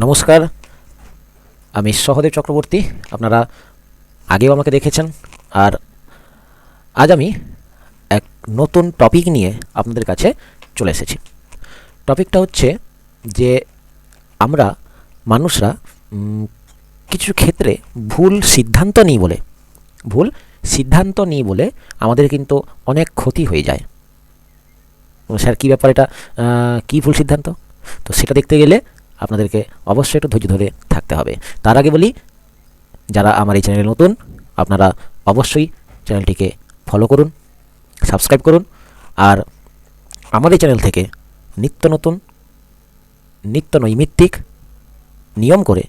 নমস্কার, আমি সহদেব চক্রবর্তী, আপনারা আগেও আমাকে দেখেছেন, আর আজ আমি এক নতুন টপিক নিয়ে আপনাদের কাছে চলে এসেছি। টপিকটা হচ্ছে যে আমরা মানুষরা কিছু ক্ষেত্রে ভুল সিদ্ধান্ত নিই বলে, ভুল সিদ্ধান্ত নিই বলে আমাদের কিন্তু অনেক ক্ষতি হয়ে যায়। স্যার, কী ব্যাপার এটা? কী ভুল সিদ্ধান্ত? তো সেটা দেখতে গেলে আপনাদেরকে অবশ্যই একটু ধৈর্য ধরে থাকতে হবে। তার আগে বলি, যারা আমার এই চ্যানেলে নতুন, আপনারা অবশ্যই চ্যানেলটিকে ফলো করুন সাবস্ক্রাইব করুন, আর আমার এই চ্যানেল থেকে নিত্য নতুন, নিত্য নৈমিত্তিক নিয়ম করে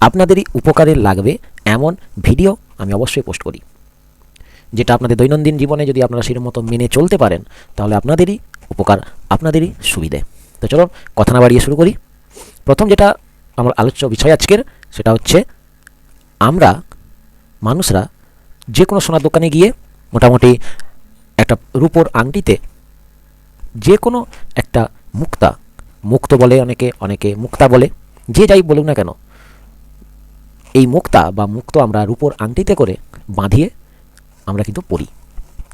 আপনাদেরই উপকারে লাগবে এমন ভিডিও আমি অবশ্যই পোস্ট করি। যেটা আপনাদের দৈনন্দিন জীবনে যদি আপনারা সেরকম মতো মেনে চলতে পারেন, তাহলে আপনাদেরই উপকার, আপনাদেরই সুবিধে। তো চলো কথা না বাড়িয়ে শুরু করি। প্রথম যেটা আমার আলোচ্য বিষয় আজকের, সেটা হচ্ছে আমরা মানুষরা যে কোনো সোনার দোকানে গিয়ে মোটামুটি একটা রূপোর আংটিতে যে কোনো একটা মুক্তা, মুক্ত বলে অনেকে অনেকে মুক্তা বলে, যে যাই বলুক না কেন, এই মুক্তা বা মুক্ত আমরা রূপোর আংটিতে করে বাঁধিয়ে আমরা কিন্তু পড়ি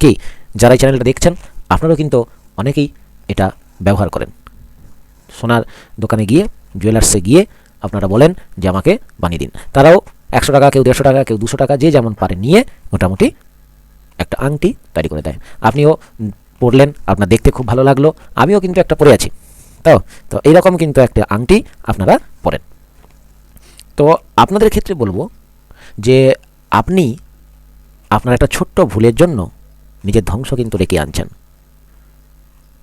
কি? যারা এই চ্যানেলটা দেখছেন, আপনারাও কিন্তু অনেকেই এটা ব্যবহার করেন। সোনার দোকানে গিয়ে জুয়েলার্সে গিয়ে আপনারা বলেন যে আমাকে বানিয়ে দিন। তারাও একশো টাকা কেউ দেড়শো টাকা কেউ দুশো টাকা যে যেমন পারে নিয়ে মোটামুটি একটা আংটি তৈরি করে দেয়। আপনিও উম, পরলেন আপনার দেখতে খুব ভালো লাগল আমিও কিন্তু একটা পরে আছি। তো তো এইরকম কিন্তু একটা আংটি আপনারা পরেন। তো আপনাদের ক্ষেত্রে বলব যে আপনি আপনার একটা ছোট্ট ভুলের জন্য নিজের ধ্বংস কিন্তু রেখে আনছেন।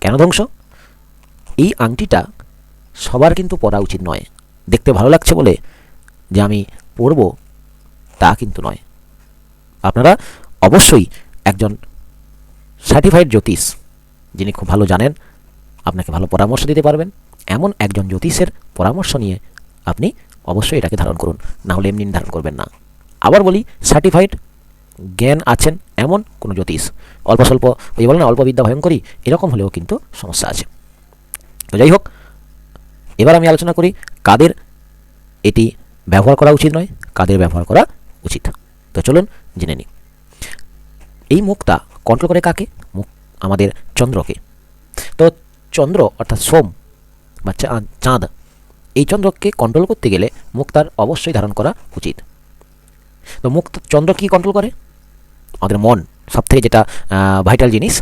কেন ধ্বংস? এই আংটিটা সবার কিন্তু পড়া উচিত নয়। দেখতে ভালো লাগছে বলে যে আমি পরব তা কিন্তু নয়। আপনারা অবশ্যই একজন সার্টিফাইড জ্যোতিষ, যিনি খুব ভালো জানেন, আপনাকে ভালো পরামর্শ দিতে পারবেন। এমন একজন জ্যোতিষের পরামর্শ নিয়ে আপনি অবশ্যই এটাকে ধারণ করুন, না হলে এমনি ধারণ করবেন না। আবার বলি সার্টিফাইড জ্ঞান আছেন এমন কোনো জ্যোতিষ। অল্প স্বল্প, ওই বলে না, অল্প বিদ্যা ভয়ঙ্করী এরকম হলেও কিন্তু সমস্যা আছে। তো যাই হোক এবার আমি আলোচনা করি কাদের এটি ব্যবহার করা উচিত নয়, কাদের ব্যবহার করা উচিত। তো চলুন জেনে নিই। এই মুখটা কন্ট্রোল করে কাকে? মুখ আমাদের চন্দ্রকে। তো চন্দ্র অর্থাৎ সোম বা চাঁদ, এই চন্দ্রকে কন্ট্রোল করতে গেলে মুক্তার অবশ্যই ধারণ করা উচিত। তো মুখ চন্দ্র কি কন্ট্রোল করে? আমাদের মন সব থেকে যেটা ভাইটাল জিনিস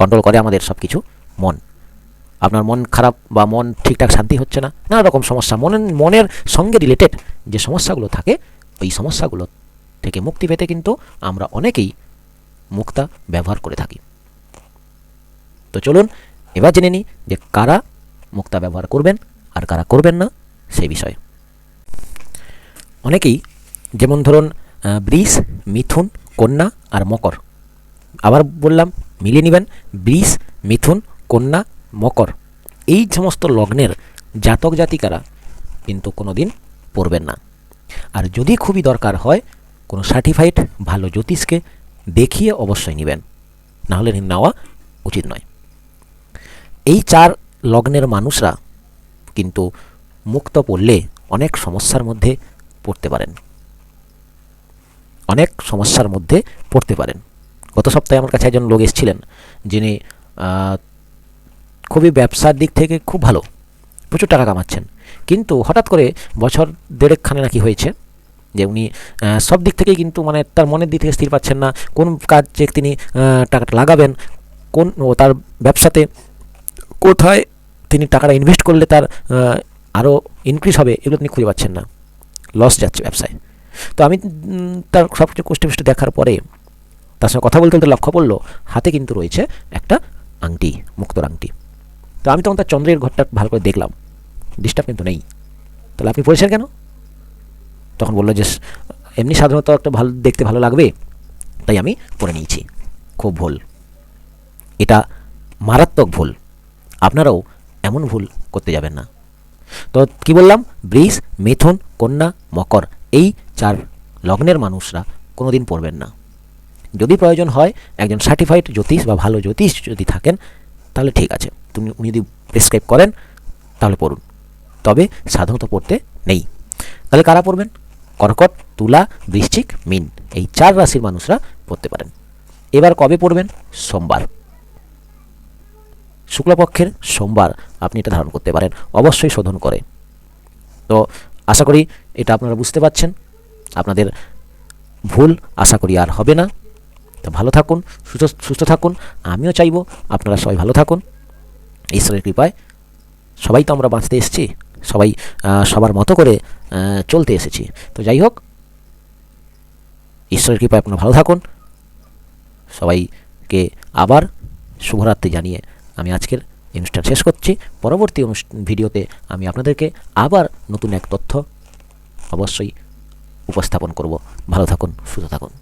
কন্ট্রোল করে আমাদের সব কিছু মন। আপনার মন খারাপ বা মন ঠিকঠাক শান্তি হচ্ছে না, নানা রকম সমস্যা, মনের মনের সঙ্গে রিলেটেড যে সমস্যাগুলো থাকে, ওই সমস্যাগুলো থেকে মুক্তি পেতে কিন্তু আমরা অনেকেই মুক্তা ব্যবহার করে থাকি। তো চলুন, এবার জেনে নিই যে কারা মুক্তা ব্যবহার করবেন আর কারা করবেন না সেই বিষয়ে। অনেকেই যেমন ধরুন বৃষ মিথুন, কন্যা আর মকর। আবার বললাম, মিলিয়ে নেবেন বৃষ মিথুন, কন্যা মকর। এই সমস্ত লগ্নের জাতক জাতিকারা কিন্তু কোনো দিন পড়বেন না। আর যদি খুবই দরকার হয়, কোনো সার্টিফাইড ভালো জ্যোতিষকে দেখিয়ে অবশ্যই নেবেন। নাহলে নেওয়া উচিত নয়। এই চার লগ্নের মানুষরা কিন্তু মুক্ত পড়লে অনেক সমস্যার মধ্যে পড়তে পারেন। অনেক সমস্যার মধ্যে পড়তে পারেন। গত সপ্তাহে আমার কাছে একজন লোক এসেছিলেন, যিনি খুবই ব্যবসার দিক থেকে খুব ভালো। প্রচুর টাকা কামাচ্ছেন। কিন্তু হঠাৎ করে বছর দেড়েকখানে নাকি হয়েছে যে উনি সব দিক থেকেই কিন্তু মানে তার মনের দিক থেকে স্থির পাচ্ছেন না, কোন কাজে তিনি টাকাটা লাগাবেন, কোন তার ব্যবসাতে কোথায় তিনি টাকাটা ইনভেস্ট করলে তার আরও ইনক্রিজ হবে, এগুলো তিনি খুঁজে পাচ্ছেন না। লস যাচ্ছে ব্যবসায়। তো আমি তার সব কিছু কোষ্ঠী দেখার পরে তার সঙ্গে কথা বলতে বলতে লক্ষ্য পড়ল হাতে কিন্তু রয়েছে একটা আংটি, মুক্তর আংটি। তো আমি তখন তার চন্দ্রের ঘরটা ভালো করে দেখলাম। ডিস্টার্ব কিন্তু নেই। তাহলে আপনি পড়েছেন কেন? তখন বলল যে, এমনি সাধারণত একটা ভালো, দেখতে ভালো লাগবে, তাই আমি পরে নিয়েছি। খুব ভুল। এটা মারাত্মক ভুল। আপনারাও এমন ভুল করতে যাবেন না। তো কি বললাম? বৃষ মিথুন, কন্যা, মকর, এই চার লগ্নের মানুষরা কোনোদিন পড়বেন না। যদি প্রয়োজন হয়, একজন সার্টিফাইড জ্যোতিষ বা ভালো জ্যোতিষ যদি থাকেন, তাহলে ঠিক আছে। তুমি, উনি যদি প্রেসক্রাইব করেন, তাহলে পড়ুন। তবে সাধারণত পড়তে নেই। তাহলে কারা পড়বেন? কর্কট, তুলা, বৃশ্চিক, মিন। এই চার রাশির মানুষরা পড়তে পারেন। এবার কবে পড়বেন? সোমবার। শুক্লপক্ষের সোমবার আপনি এটা ধারণ করতে পারেন। অবশ্যই শোধন করে। তো আশা করি এটা আপনারা বুঝতে পারছেন। আপনাদের ভুল আশা করি আর হবে না। তো ভালো থাকুন, সুস্থ সুস্থ থাকুন। আমিও চাইব আপনারা সবাই ভালো থাকুন। ঈশ্বরের কৃপায় সবাই তো আমরা বাঁচতে এসেছি, সবাই সবার মতো করে চলতে এসেছি। তো যাই হোক, ঈশ্বরের কৃপায় আপনারা ভালো থাকুন। সবাইকে আবার শুভরাত্রি জানিয়ে আমি আজকের অনুষ্ঠান শেষ করছি। পরবর্তী ভিডিওতে আমি আপনাদেরকে আবার নতুন এক তথ্য অবশ্যই উপস্থাপন করব। ভালো থাকুন, সুস্থ থাকুন।